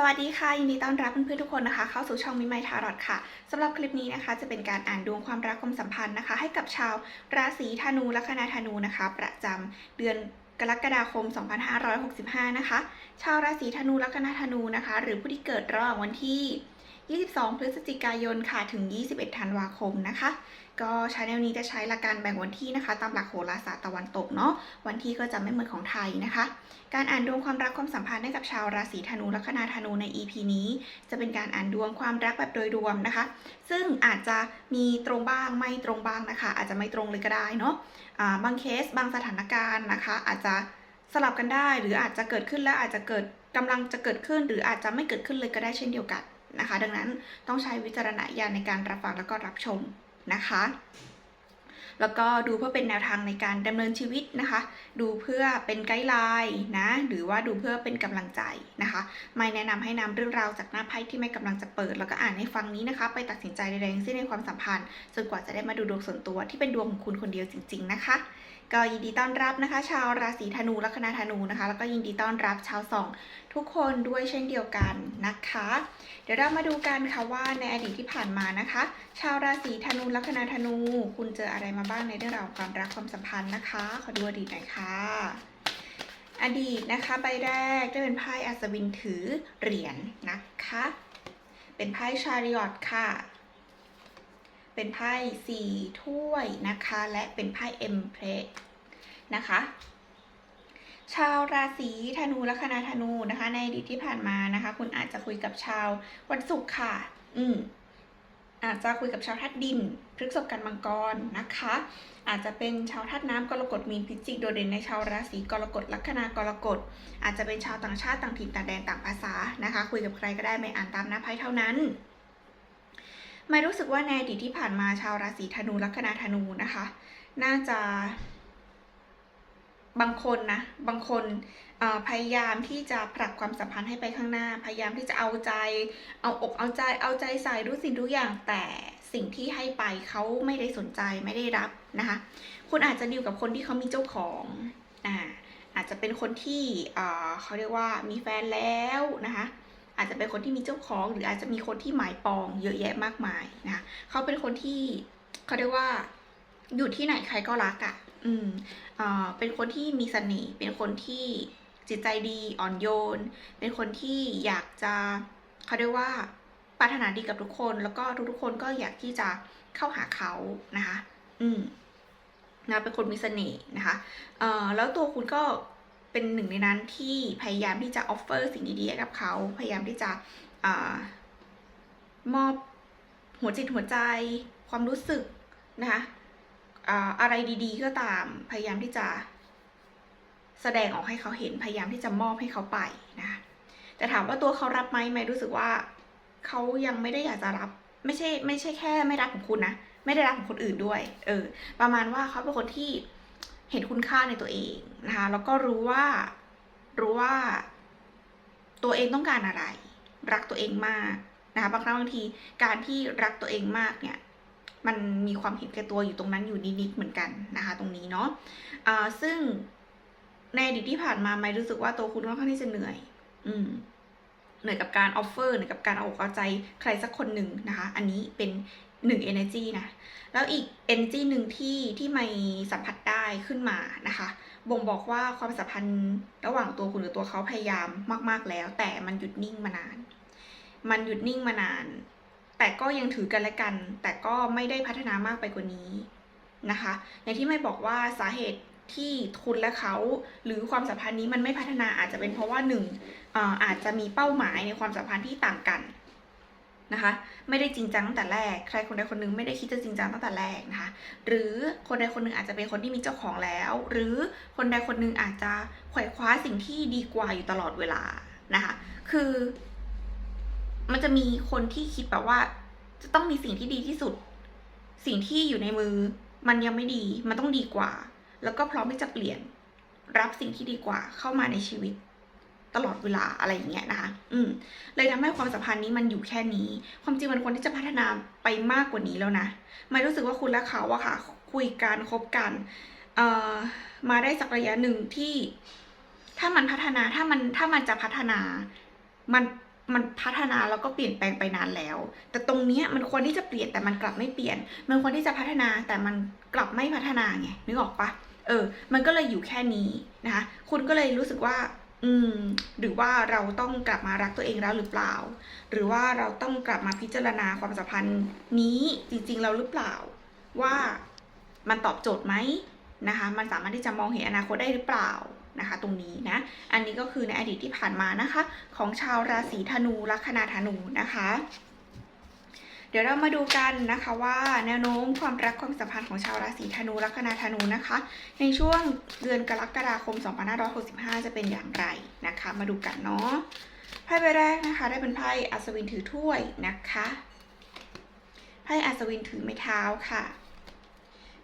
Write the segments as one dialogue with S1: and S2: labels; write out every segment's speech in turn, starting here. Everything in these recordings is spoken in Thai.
S1: สวัสดีค่ะยินดีต้อนรับเพื่อนๆทุกคนนะคะ เข้าสู่ช่องมิไมทารอดค่ะสำหรับคลิปนี้นะคะ จะเป็นการอ่านดวงความรักความสัมพันธ์นะคะ ให้กับชาวราศีธนูลัคนาธนูนะคะ ประจำเดือนกรกฎาคม 2565 นะคะ ชาวราศีธนูลัคนาธนูนะคะ หรือผู้ที่เกิดระหว่างวันที่ 22 พฤศจิกายนค่ะถึง 21 ธันวาคมนะคะ ก็ชาแนลนี้จะใช้หลักการแบ่งวันที่นะคะ ตามหลักโหราศาสตร์ตะวันตกเนาะวันที่ก็จะไม่เหมือนของไทยนะคะ การอ่านดวงความรักความสัมพันธ์ให้กับชาวราศีธนูลัคนาธนูใน EP นี้ จะเป็นการอ่านดวงความรักแบบโดยรวมนะคะ ซึ่งอาจจะมีตรงบ้างไม่ตรงบ้างนะคะ อาจจะไม่ตรงเลยก็ได้เนาะอ่าบางเคสบางสถานการณ์นะคะ อาจจะสลับกันได้หรืออาจจะเกิดขึ้นแล้วอาจจะเกิดกำลังจะเกิดขึ้น หรืออาจจะไม่เกิดขึ้นเลยก็ได้เช่นเดียวกัน นะคะ ดังนั้นต้องใช้วิจารณญาณในการรับฟังแล้วก็รับชมนะคะ แล้วก็ดูเพื่อเป็นแนวทางในการดำเนินชีวิตนะคะ ดูเพื่อเป็นไกด์ไลน์นะหรือว่าดูเพื่อเป็นกำลังใจนะคะ ไม่แนะนำให้นำเรื่องราวจากหน้าไพ่ที่ไม่กำลังจะเปิด แล้วก็อ่านให้ฟังนี้นะคะ ไปตัดสินใจใดๆทั้งสิ้นในความสัมพันธ์จนกว่าจะได้มาดูดวงส่วนตัวที่เป็นดวงของคุณคนเดียวจริง ๆ นะคะ ก็ยินดีต้อนรับนะคะ ชาวราศีธนูลัคนาธนูนะคะ แล้วก็ยินดีต้อนรับชาวสองทุกคนด้วยเช่นเดียวกันนะคะ เดี๋ยวเรามาดูกันค่ะว่าในอดีตที่ผ่านมานะคะ ชาวราศีธนูลัคนาธนู คุณเจออะไรมาบ้างในเรื่องราวความรักความสัมพันธ์นะคะ ขอดูอดีตหน่อยค่ะอดีตนะคะใบแรกได้เป็นไพ่อัศวินถือเหรียญนะคะ เป็นไพ่ชาริอตค่ะ เป็นไพ่สี่ถ้วยนะคะ และเป็นไพ่เอ็มเพรสนะคะ ชาวราศีธนูลัคนาธนูนะคะ ในอดีตที่ผ่านมานะคะ คุณอาจจะคุยกับชาววันศุกร์ค่ะ อืมอาจจะคุยกับชาวธาตุดินพฤกษภกันมังกรนะคะ อาจจะเป็นชาวธาตุน้ำกรกฎมีนพิจิกโดดเด่นในชาวราศีกรกฎลัคนากรกฎ อาจจะเป็นชาวต่างชาติต่างถิ่นต่างแดนต่างภาษานะคะ คุยกับใครก็ได้ไม่อ่านตามหน้าไพ่เท่านั้น ไม่รู้สึกว่าในอดีตที่ผ่านมาชาวราศีธนูลัคนาธนูนะคะ น่าจะบางคนนะบางคนพยายามที่จะผลักความสัมพันธ์ให้ไปข้างหน้า พยายามที่จะเอาใจ เอาอกเอาใจเอาใจใส่ทุกสิ่งทุกอย่างแต่สิ่งที่ให้ไปเขาไม่ได้สนใจไม่ได้รับนะคะ คุณอาจจะดีลกับคนที่เขามีเจ้าของอ่าอาจจะเป็นคนที่เขาเรียกว่ามีแฟนแล้วนะคะ อาจจะเป็นคนที่มีเจ้าของ หรืออาจจะมีคนที่หมายปองเยอะแยะมากมายนะเขาเป็นคนที่เขาเรียกว่าอยู่ที่ไหนใครก็รักอะ่ะ อืมเอ่อเป็นคนที่มีเสน่ห์เป็นคนที่จิตใจดีอ่อนโยน เป็นคนที่อยากจะเขาเรียกว่าปรารถนาดีกับทุกคน แล้วก็ทุกๆคนก็อยากที่จะเข้าหาเขานะคะ อืมนะเป็นคนมีเสน่ห์นะคะ เอ่อ แล้วตัวคุณก็ เป็นหนึ่งในนั้นที่พยายามที่จะออฟเฟอร์สิ่งดีๆกับเขาพยายามที่จะอมอบหัวจิตหัวใจ ความรู้สึกนะคะออะไรดีๆก็ตาม พยายามที่จะ แสดงออกให้เขาเห็น พยายามที่จะมอบให้เขาไปนะคะแต่ถามว่าตัวเขารับไหมไม่รู้สึกว่าเขายังไม่ได้อยากจะรับ ไม่ใช่ ไม่ใช่แค่ ไม่รับของคุณนะ ไม่ได้รับของคนอื่นด้วย เออ ประมาณว่าเขาเป็นคนที่ เห็นคุณค่าในตัวเองนะคะแล้วก็รู้ว่ารู้ว่า ตัวเองต้องการอะไร รักตัวเองมากนะคะบางครั้งบางทีการที่รักตัวเองมากเนี่ยมันมีความเห็นแก่ตัวอยู่ตรงนั้นอยู่นิดๆเหมือนกันนะคะ ตรงนี้เนาะอ่าซึ่งในอดีตที่ผ่านมาไม่รู้สึกว่าตัวคุณค่อนข้างที่จะเหนื่อย อืมเหนื่อยกับการออฟเฟอร์เหนื่อยกับการเอาอกเอาใจใครสักคนหนึ่งนะคะ อันนี้เป็น หนึ่ง energy นะ แล้วอีก energy หนึ่งที่ที่ไม่สัมผัสได้ขึ้นมานะคะ บ่งบอกว่าความสัมพันธ์ระหว่างตัวคุณกับตัวเขาพยายามมาก ๆแล้ว แต่มันหยุดนิ่งมานาน มันหยุดนิ่งมานาน แต่ก็ยังถือกันและกัน แต่ก็ไม่ได้พัฒนามากไปกว่านี้นะคะ อย่างที่ไม่บอกว่าสาเหตุที่คุณและเขาหรือความสัมพันธ์นี้มันไม่พัฒนาอาจจะเป็นเพราะว่าหนึ่งอาจจะมีเป้าหมายในความสัมพันธ์ที่ต่างกัน นะคะ ไม่ได้จริงจังตั้งแต่แรก ใครคนใดคนหนึงไม่ได้คิดจะจริงจังตั้งแต่แรกนะคะ หรือคนใดคนหนึ่งอาจจะเป็นคนที่มีเจ้าของแล้ว หรือคนใดคนหนึ่งอาจจะขว่คว้าสิ่งที่ดีกว่าอยู่ตลอดเวลานะคะ คือ มันจะมีคนที่คิดแบบว่า จะต้องมีสิ่งที่ดีที่สุด สิ่งที่อยู่ในมือ มันยังไม่ดี มันต้องดีกว่า แล้วก็พร้อมที่จะเปลี่ยน รับสิ่งที่ดีกว่าเข้ามาในชีวิต ตลอดเวลาอะไรอย่างเงี้ยนะคะ อืม เลยทำให้ความสัมพันธ์นี้มันอยู่แค่นี้ ความจริงมันควรที่จะพัฒนาไปมากกว่านี้แล้วนะไม่รู้สึกว่าคุณและเขาอะค่ะ คุยกันคบกันเอ่อมาได้สักระยะหนึ่งที่ ถ้ามันพัฒนาถ้ามันถ้ามันจะพัฒนา มันมันพัฒนาแล้วก็เปลี่ยนแปลงไปนานแล้ว แต่ตรงเนี้ยมันควรที่จะเปลี่ยนแต่มันกลับไม่เปลี่ยน มันควรที่จะพัฒนาแต่มันกลับไม่พัฒนาไงนึกออกปะเออ มันก็เลยอยู่แค่นี้นะคะ คุณก็เลยรู้สึกว่า อืม หรือว่าเราต้องกลับมารักตัวเองแล้วหรือเปล่า หรือว่าเราต้องกลับมาพิจารณาความสัมพันธ์นี้จริงๆเราหรือเปล่า ว่ามันตอบโจทย์ไหมนะคะ มันสามารถที่จะมองเห็นอนาคตได้หรือเปล่านะคะ ตรงนี้นะ อันนี้ก็คือในอดีตที่ผ่านมานะคะ ของชาวราศีธนูลัคนาธนูนะคะ เดี๋ยวเรามาดูกันนะคะว่าแนวโน้มความรักความสัมพันธ์ของชาวราศีธนูลัคนาธนูนะคะ ในช่วงเดือนกรกฎาคม 2565 จะเป็นอย่างไรนะคะ มาดูกันเนาะไพ่ใบแรกนะคะ ได้เป็นไพ่อัศวินถือถ้วยนะคะไพ่อัศวินถือไม้เท้าค่ะ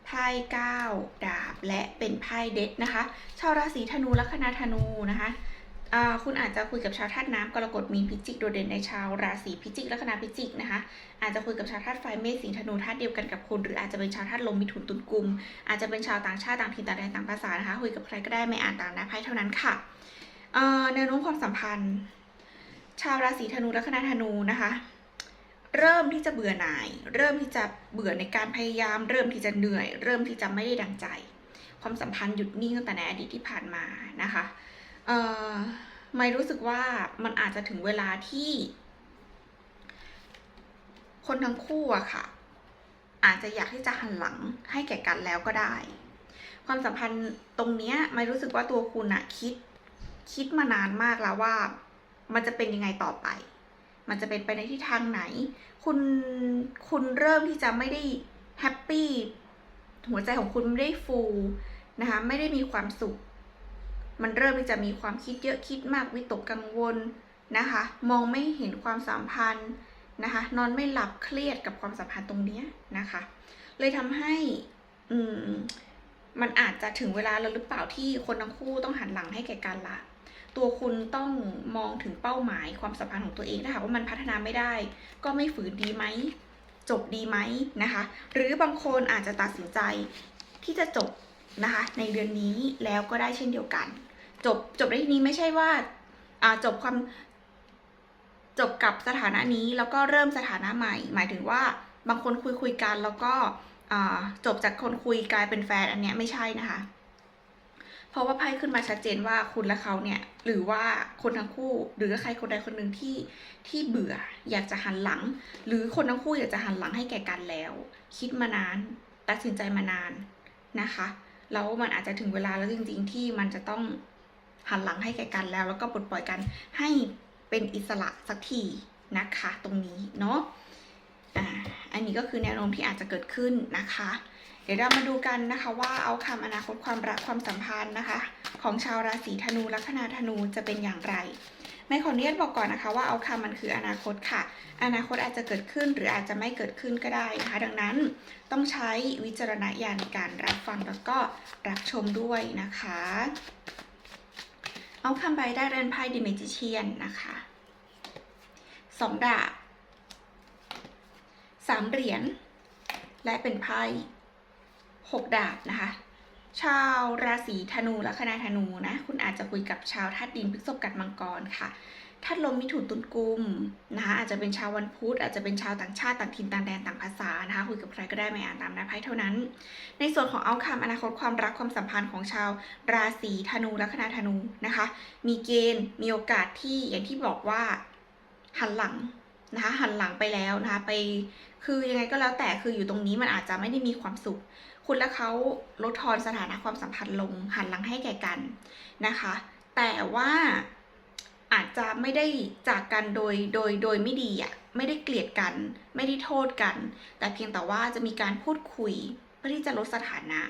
S1: ไพ่เก้าดาบและเป็นไพ่เด็ดนะคะ ชาวราศีธนูลัคนาธนูนะคะ คุณอาจจะคุยกับชาวธาตุน้ำกรกฎมีนพิจิกโดดเด่นในชาวราศีพิจิกลัคนาพิจิกนะคะ อาจจะคุยกับชาวธาตุไฟเมษสิงห์ธนูธาตุเดียวกันกับคุณหรืออาจจะเป็นชาวธาตุลมมิถุนตุลกุม อาจจะเป็นชาวต่างชาติต่างถิ่นต่างแดนต่างภาษานะคะคุยกับใครก็ได้ไม่อ่านต่างนะไพ่เท่านั้นค่ะเอ่อแนวโน้มความสัมพันธ์ ชาวราศีธนูลัคนาธนูนะคะเริ่มที่จะเบื่อหน่าย เริ่มที่จะเบื่อในการพยายาม เริ่มที่จะเหนื่อย เริ่มที่จะไม่ได้ดังใจ ความสัมพันธ์หยุดนิ่งตั้งแต่ในอดีตที่ผ่านมานะคะ เอ่อไม่รู้สึกว่ามันอาจจะถึงเวลาที่ คนทั้งคู่อะค่ะ อาจจะอยากที่จะหันหลังให้แก่กันแล้วก็ได้ ความสัมพันธ์ตรงเนี้ยไม่รู้สึกว่าตัวคุณอะคิด คิดมานานมากแล้วว่า มันจะเป็นยังไงต่อไป มันจะเป็นไปในทิศทางไหน คุณคุณเริ่มที่จะไม่ได้แฮปปี้หัวใจของคุณไม่ได้ฟูนะคะไม่ได้มีความสุข มันเริ่มที่จะมีความคิดเยอะคิดมากวิตกกังวลนะคะ มองไม่เห็นความสัมพันธ์นะคะ นอนไม่หลับเครียดกับความสัมพันธ์ตรงเนี้ยนะคะ เลยทำให้อืมมันอาจจะถึงเวลาแล้วหรือเปล่าที่คนทั้งคู่ต้องหันหลังให้แก่กันละ ตัวคุณต้องมองถึงเป้าหมายความสัมพันธ์ของตัวเองถ้าหากว่ามันพัฒนาไม่ได้ ก็ไม่ฝืนดีไหมจบดีไหมนะคะ หรือบางคนอาจจะตัดสินใจที่จะจบ นะคะ ในเดือนนี้แล้วก็ได้เช่นเดียวกัน จบจบในที่นี้ไม่ใช่ว่าจบความจบกับสถานะนี้แล้วก็เริ่มสถานะใหม่ หมายถึงว่าบางคนคุยคุยกันแล้วก็จบจากคนคุยกลายเป็นแฟนอันเนี้ยไม่ใช่นะคะ เพราะว่าไพ่ขึ้นมาชัดเจนว่าคุณและเขาเนี่ยหรือว่าคนทั้งคู่หรือใครคนใดคนหนึ่งที่ที่เบื่ออยากจะหันหลัง หรือคนทั้งคู่อยากจะหันหลังให้แก่กันแล้ว คิดมานาน ตัดสินใจมานานนะคะ แล้วมันอาจจะถึงเวลาแล้วจริง ๆ ที่มันจะต้องหันหลังให้แก่กันแล้ว แล้วก็ปลดปล่อยกันให้เป็นอิสระสักทีนะคะตรงนี้เนาะอ่าอันนี้ก็คือแนวโน้มที่อาจจะเกิดขึ้นนะคะ เดี๋ยวเรามาดูกันนะคะว่าเอาคำอนาคตความรักความสัมพันธ์นะคะ ของชาวราศีธนูลัคนาธนูจะเป็นอย่างไร ไม่ขออนุญาตบอกก่อนนะคะว่าเอาคำมันคืออนาคตค่ะ อนาคตอาจจะเกิดขึ้นหรืออาจจะไม่เกิดขึ้นก็ได้นะคะ ดังนั้นต้องใช้วิจารณญาณในการรับฟังแล้วก็รับชมด้วยนะคะ เอาคำใบได้เรนไพ่ดิเมจิเชียนนะคะสองดาบสามเหรียญและเป็นไพ่หกดาบนะคะ ชาวราศีธนูและคณาธนูนะ คุณอาจจะคุยกับชาวธาตุดินพฤษภกัดมังกรค่ะธาตุลมมิถุนตุลกุมนะคะอาจจะเป็นชาววันพุธอาจจะเป็นชาวต่างชาติต่างถิ่นต่างแดนต่างภาษานะคะคุยกับใครก็ได้ไม่อ่านตามน้าไพ่เท่านั้น ในส่วนของเอาคำอนาคตความรักความสัมพันธ์ของชาวราศีธนูและคณาธนูนะคะ มีเกณฑ์มีโอกาสที่อย่างที่บอกว่าหันหลัง นะคะหันหลังไปแล้วนะคะไปคือยังไงก็แล้วแต่คืออยู่ตรงนี้มันอาจจะไม่ได้มีความสุข คุณและเขาลดทอนสถานะความสัมพันธ์ลงหันหลังให้แก่กันนะคะ แต่ว่าอาจจะไม่ได้จากกันโดยโดยโดยไม่ดีอะไม่ได้เกลียดกัน ไม่ได้โทษกัน แต่เพียงแต่ว่าจะมีการพูดคุยเพื่อที่จะลดสถานะ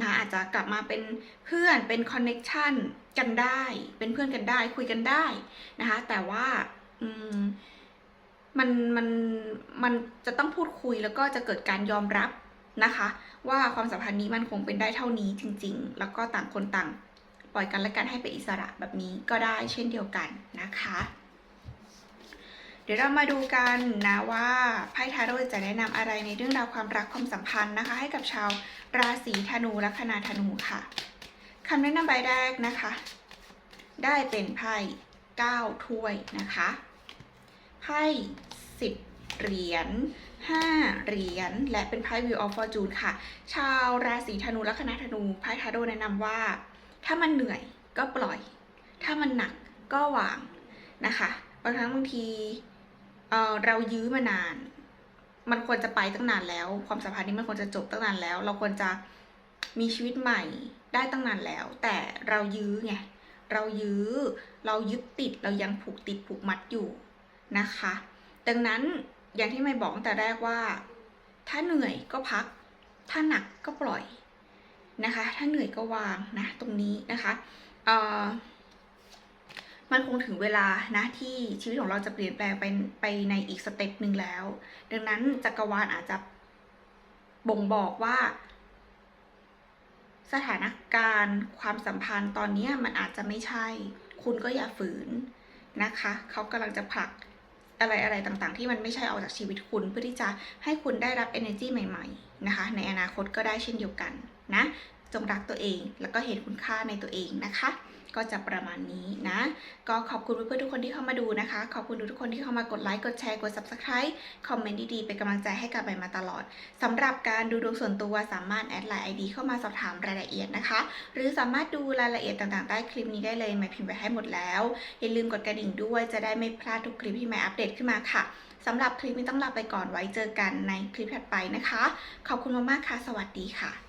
S1: นะอาจจะกลับมาเป็นเพื่อนเป็นคอนเน็ชันกันได้ เป็นเพื่อนกันได้คุยกันได้นะคะแต่ว่าอืม มันมันมันจะต้องพูดคุยแล้วก็จะเกิดการยอมรับนะคะ ว่าความสัมพันธ์นี้มันคงเป็นได้เท่านี้จริง ๆ แล้วก็ต่างคนต่างปล่อยกันและกันให้เป็นอิสระแบบนี้ก็ได้เช่นเดียวกันนะคะ เดี๋ยวเรามาดูกันนะว่าไพ่ทาโร่จะแนะนำอะไรในเรื่องราวความรักความสัมพันธ์นะคะ ให้กับชาวราศีธนูและคณาธนูค่ะคำแนะนำใบแรกนะคะ ได้เป็นไพ่เก้าถ้วยนะคะไพ่ สิบเหรียญห้าเหรียญ และเป็นไพ่ Wheel of Fortune ค่ะ ชาวราศีธนูและคณะธนูไพ่ทาโร่แนะนำว่า ถ้ามันเหนื่อยก็ปล่อย ถ้ามันหนักก็วางนะคะ บางครั้งบางทีเเรายื้อมานาน มันควรจะไปตั้งนานแล้ว ความสัมพันธ์นี้มันควรจะจบตั้งนานแล้ว เราควรจะมีชีวิตใหม่ได้ตั้งนานแล้ว แต่เรายื้อไง เรายื้อ เรายึดติด เรายังผูกติดผูกมัดอยู่นะคะ ดังนั้นอย่างที่ไม่บอกตั้งแต่แรกว่า ถ้าเหนื่อยก็พัก ถ้าหนักก็ปล่อยนะคะ ถ้าเหนื่อยก็วางนะตรงนี้นะคะเอ่อมันคงถึงเวลานะที่ชีวิตของเราจะเปลี่ยนแปลงไปไปในอีกสเต็ปหนึ่งแล้ว ดังนั้นจักรวาลอาจจะบ่งบอกว่า สถานการณ์ความสัมพันธ์ตอนนี้มันอาจจะไม่ใช่ คุณก็อย่าฝืนนะคะ เขากำลังจะผลัก อะไรอะไรต่างๆ ที่มันไม่ใช่ออกจากชีวิตคุณ เพื่อที่จะให้คุณได้รับ energy ใหม่ ๆ นะคะ ในอนาคตก็ได้เช่นเดียวกันนะ จงรักตัวเองแล้วก็เห็นคุณค่าในตัวเองนะคะ ก็จะประมาณนี้นะ ก็ขอบคุณเพื่อนๆทุกคนที่เข้ามาดูนะคะ ขอบคุณทุกคนที่เข้ามากดไลค์ กดแชร์ กด subscribe คอมเมนต์ดีๆ เป็นกำลังใจให้กับใบมาตลอดสำหรับการดูดวงส่วนตัวสามารถแอดไลน์ ID เข้ามาสอบถามรายละเอียดนะคะ หรือสามารถดูรายละเอียดต่างๆ ใต้คลิปนี้ได้เลยหมายพิมพ์ไว้ให้หมดแล้ว อย่าลืมกดกระดิ่งด้วยจะได้ไม่พลาดทุกคลิปที่ใหม่อัปเดตขึ้นมาค่ะสำหรับคลิปนี้ต้องลาไปก่อนไว้เจอกันในคลิปถัดไปนะคะ ขอบคุณมากๆค่ะ สวัสดีค่ะ